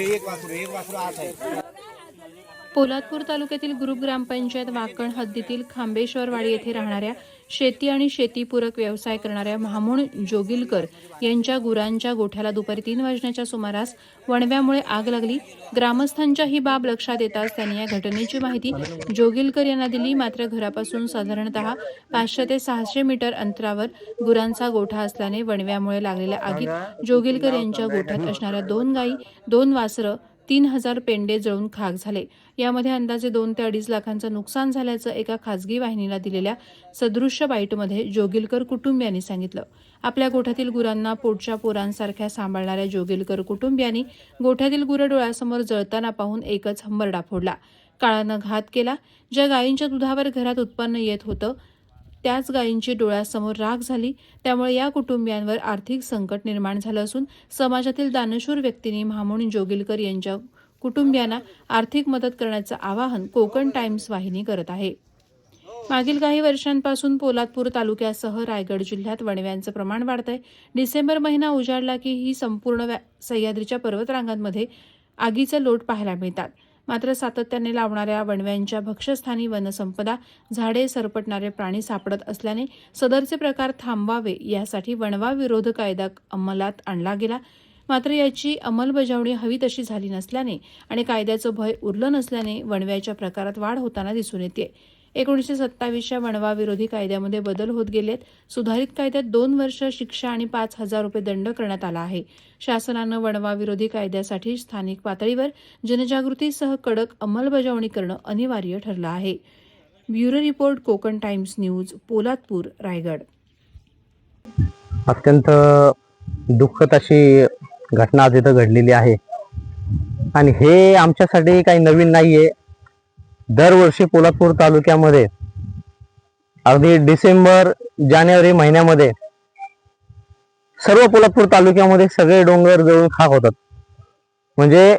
एक वासुर एक वासुर आठ आहे पोलादपूर तालुक्यातील ग्रुप ग्रामपंचायत वाकण हद्दीतील खांबेश्वरवाडी येथे राहणाऱ्या शेती आणि शेतीपूरक व्यवसाय करणाऱ्या महामूण जोगिलकर यांच्या गुरांच्या गोठ्याला दुपारी तीन वाजण्याच्या सुमारास वणव्यामुळे आग लागली. ग्रामस्थांच्या ही बाब लक्षात येताच त्यांनी या घटनेची माहिती जोगिलकर यांना दिली. मात्र घरापासून साधारणतः पाचशे ते सहाशे मीटर अंतरावर गुरांचा गोठा असल्याने वणव्यामुळे लागलेल्या आगीत जोगिलकर यांच्या गोठ्यात असणाऱ्या दोन गायी दोन वासरं तीन हजार पेंडे जळून खाक झाले. यामध्ये अंदाजे दोन ते अडीच लाखांचं नुकसान झाल्याचं एका खासगी वाहिनीला दिलेल्या सदृश्य बाईटमध्ये जोगिलकर कुटुंबियांनी सांगितलं. आपल्या गोठ्यातील गुरांना पोटच्या पोरांसारख्या सांभाळणाऱ्या जोगिलकर कुटुंबियांनी गोठ्यातील गुरं डोळ्यासमोर जळताना पाहून एकच हंबरडा फोडला. काळानं घात केला. ज्या गायींच्या दुधावर घरात उत्पन्न येत होतं त्याच गायींची डोळ्यासमोर राख झाली. त्यामुळे या कुटुंबियांवर आर्थिक संकट निर्माण झालं असून समाजातील दानशूर व्यक्तींनी महामूण जोगिलकर यांच्या कुटुंबियांना आर्थिक मदत करण्याचं आवाहन कोकण टाइम्स वाहिनी करत आहे. मागील काही वर्षांपासून पोलादपूर तालुक्यासह रायगड जिल्ह्यात वणव्यांचं प्रमाण वाढतंय. डिसेंबर महिना उजाडला की ही संपूर्ण व्या- सह्याद्रीच्या पर्वतरांगांमध्ये आगीचे लोट पाहायला मिळतात. मात्र सातत्याने लावणाऱ्या वणव्यांच्या भक्षस्थानी वनसंपदा झाडे सरपटणारे प्राणी सापडत असल्याने सदरचे प्रकार थांबवावे यासाठी वणवा विरोध कायदा अंमलात आणला गेला. मात्र याची अंमलबजावणी हवी तशी झाली नसल्याने आणि कायद्याचं भय उरलं नसल्याने वणव्याच्या प्रकारात वाढ होताना दिसून येते एकोणीसशे सत्तावीसच्या वणवा विरोधी कायद्यामध्ये बदल होत गेलेत. सुधारित कायद्यात दोन वर्ष शिक्षा आणि पाच हजार रुपये दंड करण्यात आला आहे. शासनानं वणवा विरोधी कायद्यासाठी स्थानिक पातळीवर जनजागृतीसह कडक अंमलबजावणी करणं अनिवार्य ठरलं आहे. Bureau report Konkan times news Poladpur Raigad. अत्यंत दुःखद अशी घटना आज इथं घडलेली आहे. आणि हे आमच्यासाठी काही नवीन नाहीये. दरवर्षी पोलादपूर तालुक्यामध्ये अगदी डिसेंबर जानेवारी महिन्यामध्ये सर्व पोलादपूर तालुक्यामध्ये सगळे डोंगर जळून खाक होतात. म्हणजे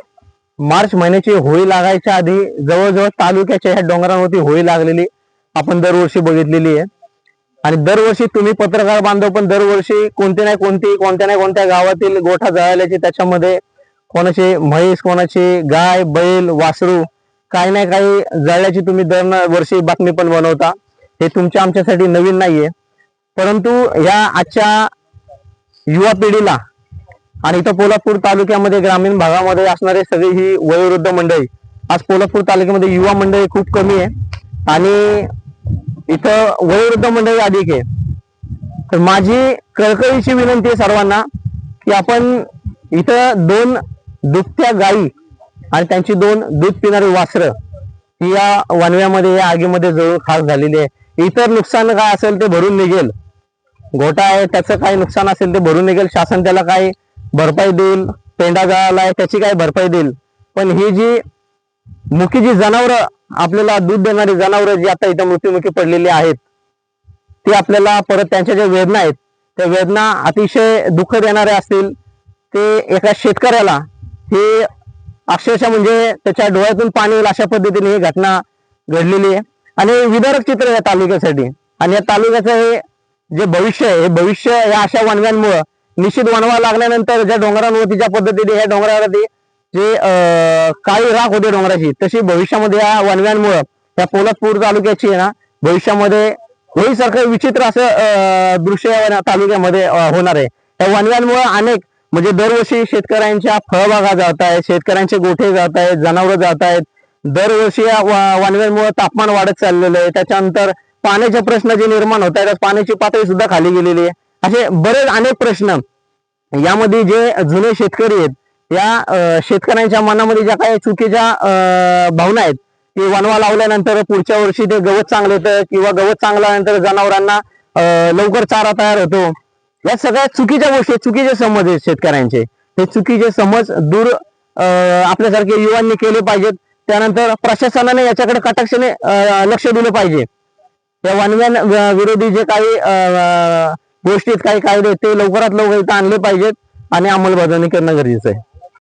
मार्च महिन्याची होळी लागायच्या आधी जवळजवळ तालुक्याच्या ह्या डोंगरांवरती होळी लागलेली आपण दरवर्षी बघितलेली आहे. आणि दरवर्षी तुम्ही पत्रकार बांधव पण दरवर्षी कोणती नाही कोणती कोणत्या नाही कोणत्या गावातील गोठा जळाल्याची त्याच्यामध्ये कोणाची म्हैस कोणाची गाय बैल वासरू काही नाही काही जळल्याची तुम्ही दर वर्षी बातमी पण बनवता. हे तुमच्या आमच्यासाठी नवीन नाहीये. परंतु या आजच्या युवा पिढीला आणि इथं पोलादपूर तालुक्यामध्ये ग्रामीण भागामध्ये असणारे सगळी ही वयोवृद्ध मंडळी आज पोलापूर तालुक्यामध्ये युवा मंडळी खूप कमी आहे. आणि इथं वयोवृद्ध मंडळी अधिक आहे. तर माझी कळकळीची विनंती आहे सर्वांना की आपण इथं दोन दुभत्या गायी आणि त्यांची दोन दूध पिणारी वासरं ही या वनव्यामध्ये या आगीमध्ये जळून खाक झालेली आहे. इतर नुकसान काय असेल ते भरून निघेल. घोटा आहे त्याचं काही नुकसान असेल ते भरून निघेल. शासन त्याला काही भरपाई देईल. पेंडा गळाला आहे त्याची काही भरपाई देईल. पण ही जी मुखी जी जनावरं आपल्याला दूध देणारी जनावरं जी आता इथं मृत्युमुखी पडलेली आहेत ती आपल्याला परत त्यांच्या ज्या वेदना आहेत त्या वेदना अतिशय दुःख देणाऱ्या असतील. ते एका शेतकऱ्याला हे अक्षरशः म्हणजे त्याच्या डोळ्यातून पाणी येईल अशा पद्धतीने ही घटना घडलेली आहे. आणि विदारक चित्र या तालुक्यासाठी. आणि या तालुक्याचं हे जे भविष्य आहे हे भविष्य या अशा वणव्यांमुळं निश्चित वनवा लागल्यानंतर ज्या डोंगरांवरती ज्या पद्धतीने ह्या डोंगरावरती जे काळी राख होते डोंगराची तशी भविष्यामध्ये या वणव्यांमुळं या पोलादपूर तालुक्याची आहे ना भविष्यामध्ये होईसारखं विचित्र असं दृश्य या तालुक्यामध्ये होणार आहे. या वणव्यांमुळं अनेक म्हणजे दरवर्षी शेतकऱ्यांच्या फळबागा जात आहेत शेतकऱ्यांचे गोठे जात आहेत जनावरं जात आहेत. दरवर्षी या व- तापमान वाढत चाललेलं आहे. त्याच्यानंतर पाण्याचे प्रश्न जे निर्माण होत आहेत पाण्याची पातळी सुद्धा खाली गेलेली आहे. असे बरेच अनेक प्रश्न यामध्ये जे जुने शेतकरी आहेत या शेतकऱ्यांच्या मनामध्ये ज्या काही चुकीच्या अं, भावना आहेत की वनवा लावल्यानंतर पुढच्या वर्षी ते गवत चांगलं होतं किंवा गवत चांगल्यानंतर जनावरांना लवकर चारा तयार होतो. या सगळ्या चुकीच्या गोष्टी चुकीचे समज आहेत शेतकऱ्यांचे. हे चुकीचे समज दूर आपल्यासारखे युवांनी केले पाहिजेत. त्यानंतर प्रशासनाने याच्याकडे कटाक्षाने लक्ष दिलं पाहिजे. या वनव्यान विरोधी जे काही अं, गोष्टी आहेत काही कायदे आहेत, ते लवकरात लवकर इथं आणले पाहिजेत आणि अंमलबजावणी करणं गरजेचं आहे.